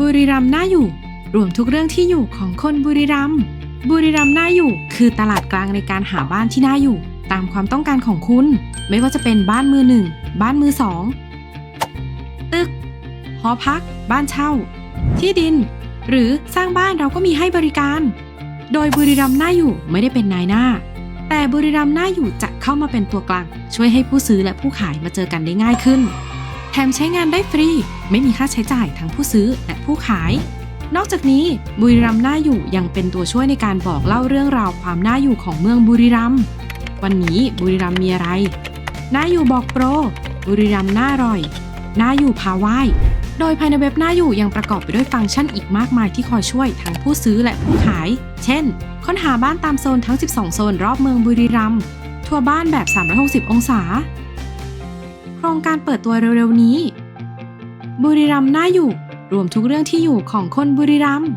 บุรีรัมย์น่าอยู่ รวมทุกเรื่องที่อยู่ของคนบุรีรัมย์บุรีรัมย์น่าอยู่ คือตลาดกลางในการหาบ้านที่น่าอยู่ ตามความต้องการของคุณ ไม่ว่าจะเป็นบ้านมือหนึ่งบ้านมือสองตึก หอพัก บ้านเช่า ที่ดิน หรือสร้างบ้านเราก็มีให้บริการ โดยบุรีรัมย์น่าอยู่ไม่ได้เป็นนายหน้า แต่บุรีรัมย์น่าอยู่จะเข้ามาเป็นตัวกลาง ช่วยให้ผู้ซื้อและผู้ขายมาเจอกันได้ง่ายขึ้น แถมใช้งานได้ฟรี ไม่มีค่าใช้จ่ายทั้งผู้ซื้อและผู้ขาย นอกจากนี้บุรีรัมย์น่าอยู่ยังเป็นตัวช่วยในการบอกเล่าเรื่องราวความน่าอยู่ของเมืองบุรีรัมย์วันนี้บุรีรัมย์มีอะไรน่าอยู่บอกโปร บุรีรัมย์น่าอร่อยน่าอยู่พาไหว้โดยภายในเว็บน่าอยู่ยังประกอบไปด้วยฟังก์ชันอีกมากมายที่คอยช่วยทั้งผู้ซื้อและผู้ขาย เช่น ค้นหาบ้านตามโซนทั้ง 12 โซนรอบเมืองบุรีรัมย์ ทัวร์บ้านแบบ 360 องศา โครงการเปิดตัวเร็วๆนี้ บุรีรัมย์น่าอยู่ รวมทุกเรื่องที่อยู่ของคนบุรีรัมย์